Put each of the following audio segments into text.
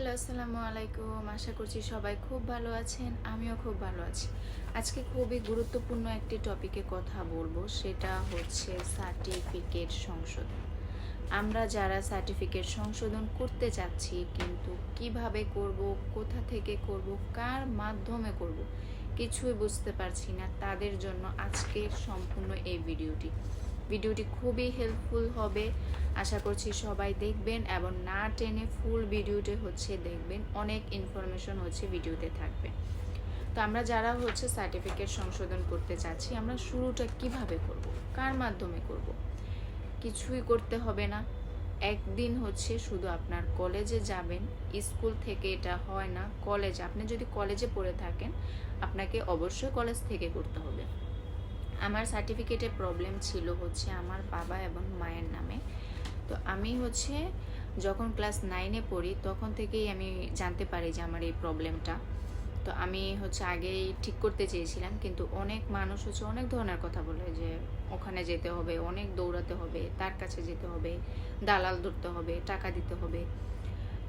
Hello, আসসালামু আলাইকুম। আশা করছি সবাই খুব ভালো আছেন, আমিও খুব ভালো আছি। আজকে খুবই গুরুত্বপূর্ণ একটি টপিকে কথা বলব, সেটা হচ্ছে সার্টিফিকেট সংশোধন। আমরা যারা সার্টিফিকেট সংশোধন করতে চাচ্ছি, কিন্তু কীভাবে করব, কোথা থেকে করব, কার মাধ্যমে করব, কিছুই বুঝতে পারছি না। তাদের জন্য আজকের সম্পূর্ণ এই ভিডিওটি ভিডিওটি খুবই হেল্পফুল হবে। আশা করছি সবাই দেখবেন এবং না টেনে ফুল ভিডিওটি হচ্ছে দেখবেন। অনেক ইনফরমেশন হচ্ছে ভিডিওতে থাকবে। তো আমরা যারা হচ্ছে সার্টিফিকেট সংশোধন করতে চাচ্ছি, আমরা শুরুটা কীভাবে করব? কার মাধ্যমে করব? কিছুই করতে হবে না। একদিন হচ্ছে শুধু আপনার কলেজে যাবেন। স্কুল থেকে এটা হয় না। কলেজ আপনি যদি কলেজে পড়ে থাকেন, আপনাকে অবশ্যই কলেজ থেকে করতে হবে। আমার সার্টিফিকেটে প্রবলেম ছিল হচ্ছে আমার বাবা এবং মায়ের নামে। তো আমি হচ্ছে যখন ক্লাস নাইনে পড়ি, তখন থেকেই আমি জানতে পারি যে আমার এই প্রবলেমটা তো আমি হচ্ছে আগেই ঠিক করতে চেয়েছিলাম, কিন্তু অনেক মানুষ হচ্ছে অনেক ধরনের কথা বলে যে ওখানে যেতে হবে, অনেক দৌড়াতে হবে, তার কাছে যেতে হবে, দালাল ধরতে হবে, টাকা দিতে হবে।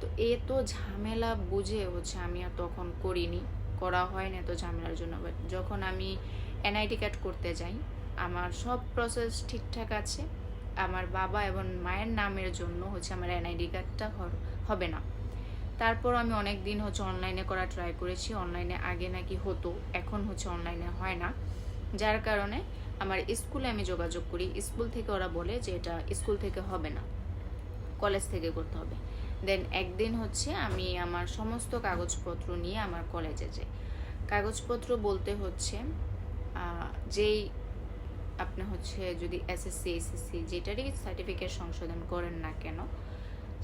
তো এ তো ঝামেলা বুঝে হচ্ছে আমি আর তখন করিনি। করা হয় না তো ঝামেলার জন্য। বাট যখন আমি এনআইডি কার্ড করতে যাই, আমার সব প্রসেস ঠিকঠাক আছে। আমার বাবা এবং মায়ের নামের জন্য হচ্ছে আমার এনআইডি কার্ডটা হবে না। তারপর আমি অনেক দিন হচ্ছে অনলাইনে করা ট্রাই করেছি। অনলাইনে আগে নাকি হতো, এখন হচ্ছে অনলাইনে হয় না। যার কারণে আমার স্কুলে আমি যোগাযোগ করি। স্কুল থেকে ওরা বলে যে এটা স্কুল থেকে হবে না কলেজ থেকে করতে হবে। দেন একদিন হচ্ছে আমি আমার সমস্ত কাগজপত্র নিয়ে আমার কলেজে যাই। কাগজপত্র বলতে হচ্ছে যেই আপনি হচ্ছে যদি এসএসসি এসএসসি যেটারই সার্টিফিকেট সংশোধন করেন না কেন,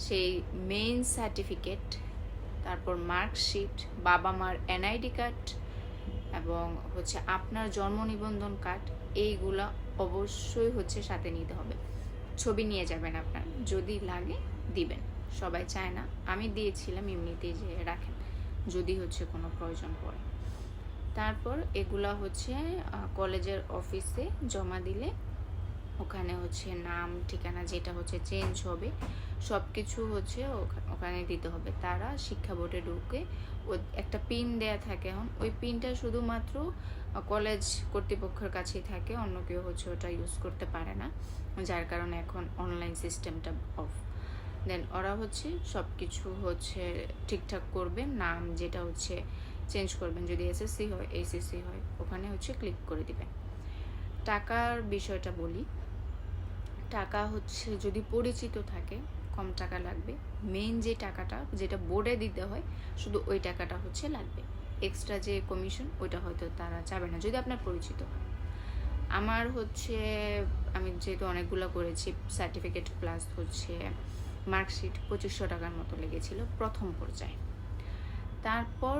সেই মেইন সার্টিফিকেট তারপর মার্কশিট বাবা মার এনআইডি কার্ড এবং হচ্ছে আপনার জন্ম নিবন্ধন কার্ড এইগুলা অবশ্যই হচ্ছে সাথে নিতে হবে। ছবি নিয়ে যাবেন আপনার, যদি লাগে দিবেন। সবাই চায় না। আমি দিয়েছিলাম এমনিতেই যে রাখেন, যদি হচ্ছে কোনো প্রয়োজন পড়ে। তারপর এগুলা হচ্ছে কলেজের অফিসে জমা দিলে ওখানে হচ্ছে নাম, ঠিকানা যেটা হচ্ছে চেঞ্জ হবে সব কিছু হচ্ছে ওখানে দিতে হবে। তারা শিক্ষা বোর্ডে ঢুকে একটা পিন দেয়া থাকে এখন। ওই পিনটা শুধুমাত্র কলেজ কর্তৃপক্ষের কাছেই থাকে, অন্য কেউ হচ্ছে ওটা ইউজ করতে পারে না, যার কারণে এখন অনলাইন সিস্টেমটা অফ দেন ওরা হচ্ছে সব কিছু হচ্ছে ঠিকঠাক করবে, নাম যেটা হচ্ছে চেঞ্জ করবেন, যদি এসএসসি হয় এসএসসি হয়, ওখানে হচ্ছে ক্লিক করে দিবেন। টাকার বিষয়টা বলি। টাকা হচ্ছে যদি পরিচিত থাকে, কম টাকা লাগবে। মেইন যে টাকাটা, যেটা বোর্ডে দিতে হয়, শুধু ওই টাকাটা হচ্ছে লাগবে। এক্সট্রা যে কমিশন ওইটা হয়তো তারা চাবে না, যদি আপনার পরিচিত হয়। আমার হচ্ছে, আমি যেহেতু অনেকগুলো করেছি সার্টিফিকেট প্লাস হচ্ছে মার্কশিট পঁচিশশো টাকার মতো লেগেছিল প্রথম পর্যায়ে। তারপর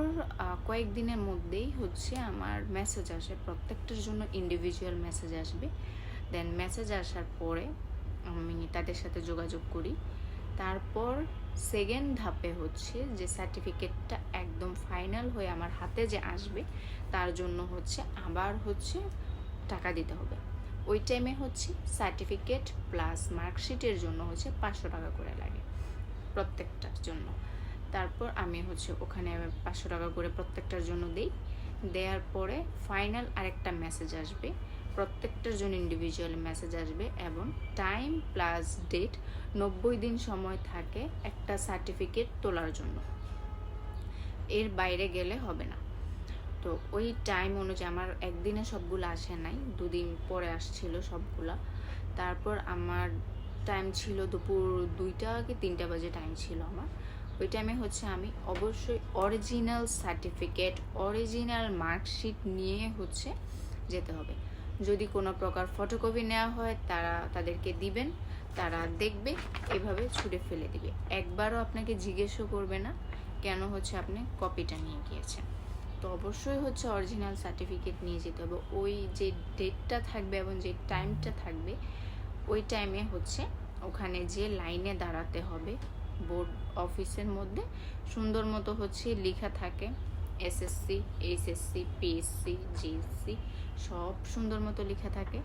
কয়েকদিনের মধ্যেই হচ্ছে আমার মেসেজ আসে, প্রত্যেকটার জন্য ইন্ডিভিজুয়াল মেসেজ আসবে। দেন মেসেজ আসার পরে আমি তাদের সাথে যোগাযোগ করি। তারপর সেকেন্ড ধাপে হচ্ছে যে সার্টিফিকেটটা একদম ফাইনাল হয়ে আমার হাতে যে আসবে, তার জন্য হচ্ছে আবার হচ্ছে টাকা দিতে হবে। ওই টাইমে হচ্ছে সার্টিফিকেট প্লাস মার্কশিটের জন্য হচ্ছে পাঁচশো টাকা করে লাগে প্রত্যেকটার জন্য। তারপর আমি হচ্ছে ওখানে পাঁচশো টাকা করে প্রত্যেকটার জন্য দিই। দেওয়ার পরে ফাইনাল আরেকটা মেসেজ আসবে। প্রত্যেকটার জন্য ইন্ডিভিজুয়াল মেসেজ আসবে এবং টাইম প্লাস ডেট নব্বই দিন সময় থাকে একটা সার্টিফিকেট তোলার জন্য। এর বাইরে গেলে হবে না। তো ওই টাইম অনুযায়ী আমার একদিনে সবগুলো আসে নাই, দুদিন পরে আসছিল সবগুলা। তারপর আমার টাইম ছিল দুপুর দুইটা কি তিনটা বাজে টাইম ছিল আমার। ওই টাইমে হচ্ছে আমি অবশ্যই অরিজিনাল সার্টিফিকেট অরিজিনাল মার্কশিট নিয়ে হচ্ছে যেতে হবে। যদি কোনো প্রকার ফটোকপি নেওয়া হয়, তারা তাদেরকে দিবেন, তারা দেখবে, এভাবে ছুঁড়ে ফেলে দিবে। একবারও আপনাকে জিজ্ঞেসও করবে না কেন হচ্ছে আপনি কপিটা নিয়ে গিয়েছেন। তো অবশ্যই হচ্ছে অরিজিনাল সার্টিফিকেট নিয়ে যেতে হবে। ওই যে ডেটটা থাকবে এবং যে টাইমটা থাকবে, ওই টাইমে হচ্ছে ওখানে যে লাইনে দাঁড়াতে হবে। বোর্ড অফিসের মধ্যে সুন্দর মতো হচ্ছে লেখা থাকে এসএসসি এইচএসসি পিএসসি জিএসসি সব সুন্দর মতো লেখা থাকে।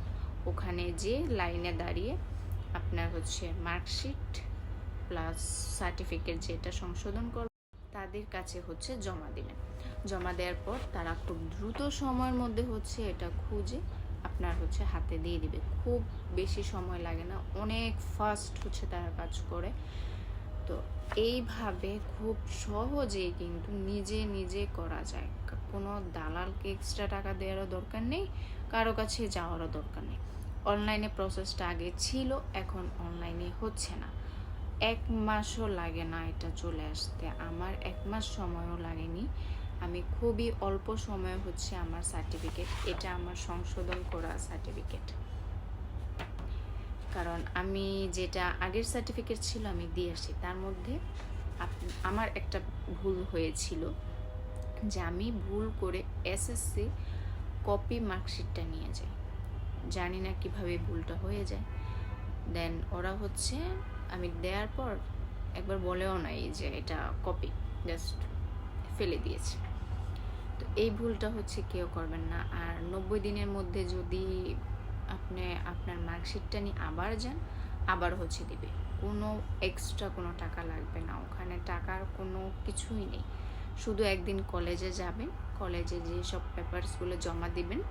ওখানে যে লাইনে দাঁড়িয়ে আপনার হচ্ছে মার্কশিট প্লাস সার্টিফিকেট যেটা সংশোধন কর তাদের কাছে হচ্ছে জমা দিবেন। জমা দেওয়ার পর তারা খুব দ্রুত সময়ের মধ্যে হচ্ছে এটা খুঁজে আপনার হচ্ছে হাতে দিয়ে দিবে। খুব বেশি সময় লাগে না, অনেক ফাস্ট হচ্ছে তারা কাজ করে। তো এইভাবে খুব সহজেই কিন্তু নিজে নিজে করা যায়। কোনো দালালকে এক্সট্রা টাকা দেওয়ারও দরকার নেই, কারও কাছে যাওয়ারও দরকার নেই। অনলাইনে প্রসেসটা আগে ছিল, এখন অনলাইনে হচ্ছে না। এক মাসও লাগে না এটা চলে আসতে। আমার এক মাস সময়ও লাগেনি। আমি খুবই অল্প সময়ে হচ্ছে আমার সার্টিফিকেট এটা আমার সংশোধন করা সার্টিফিকেট কারণ আমি যেটা আগের সার্টিফিকেট ছিল আমি দিয়ে আসি তার মধ্যে আমার একটা ভুল হয়েছিল যে আমি ভুল করে এসএসসি কপি মার্কশিটটা নিয়ে যাই। জানি না কীভাবে ভুলটা হয়ে যায়। দেন ওরা হচ্ছে, আমি দেওয়ার পর একবার বলেও নাই যে এটা কপি জাস্ট ফেলে দিয়েছে। এই ভুলটা হচ্ছে কেউ করবেন না। আর নব্বই দিনের মধ্যে যদি আপনি আপনার মার্কশিটটা নিয়ে আবার যান, আবার হচ্ছে দিবে। কোনো এক্সট্রা কোনো টাকা লাগবে না। ওখানে টাকার কোনো কিছুই নেই। শুধু একদিন কলেজে যাবেন। কলেজে যে সব পেপারসগুলো জমা দিবেন,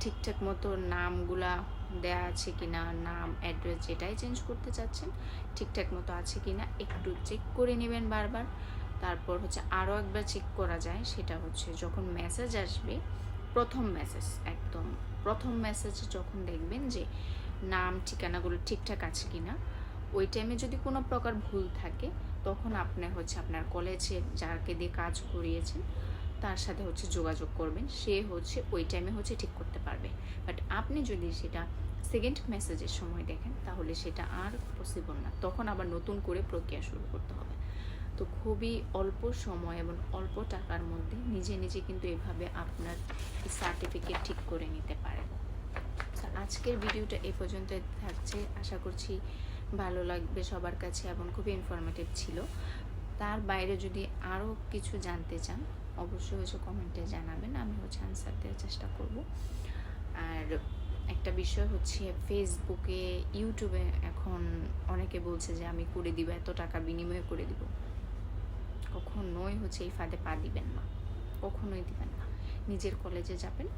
ঠিকঠাক মতো নামগুলা দেয়া আছে কি না নাম অ্যাড্রেস যেটাই চেঞ্জ করতে চাচ্ছেন, ঠিকঠাক মতো আছে কি না একটু চেক করে নেবেন বারবার। তারপর হচ্ছে আরও একবার চেক করা যায়, সেটা হচ্ছে যখন মেসেজ আসবে, প্রথম মেসেজ একদম প্রথম মেসেজে যখন দেখবেন যে নাম, ঠিকানাগুলো ঠিকঠাক আছে কি না ওই টাইমে যদি কোনো প্রকার ভুল থাকে, তখন আপনি হচ্ছে আপনার কলেজে যাকে দিয়ে কাজ করিয়েছেন, তার সাথে হচ্ছে যোগাযোগ করবেন, সে হচ্ছে ওই টাইমে হচ্ছে ঠিক করতে পারবে। বাট আপনি যদি সেটা সেকেন্ড মেসেজের সময় দেখেন, তাহলে সেটা আর পসিবল না। তখন আবার নতুন করে প্রক্রিয়া শুরু করতে হবে। তো খুবই অল্প সময় এবং অল্প টাকার মধ্যে নিজে নিজে কিন্তু এভাবে আপনার সার্টিফিকেট ঠিক করে নিতে পারেন। আজকের ভিডিওটা এ পর্যন্ত থাকছে। আশা করছি ভালো লাগবে সবার কাছে এবং খুবই ইনফরমেটিভ ছিল। তার বাইরে যদি আরও কিছু জানতে চান, অবশ্যই হচ্ছে কমেন্টে জানাবেন। আমি হচ্ছে আনসার দেওয়ার চেষ্টা করব। আর একটা বিষয় হচ্ছে ফেসবুকে ইউটিউবে এখন অনেকে বলছে যে আমি করে দিব, এত টাকা বিনিময় করে দিব। কখনোই হচ্ছে এই ফাঁদে পা দিবেন না, কখনোই দিবেন না। নিজের কলেজে যাবেন,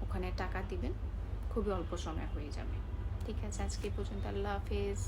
ওখানে টাকা দিবেন, খুবই অল্প সময় হয়ে যাবে। ঠিক আছে, আজকে পর্যন্ত, আল্লাহ হাফেজ।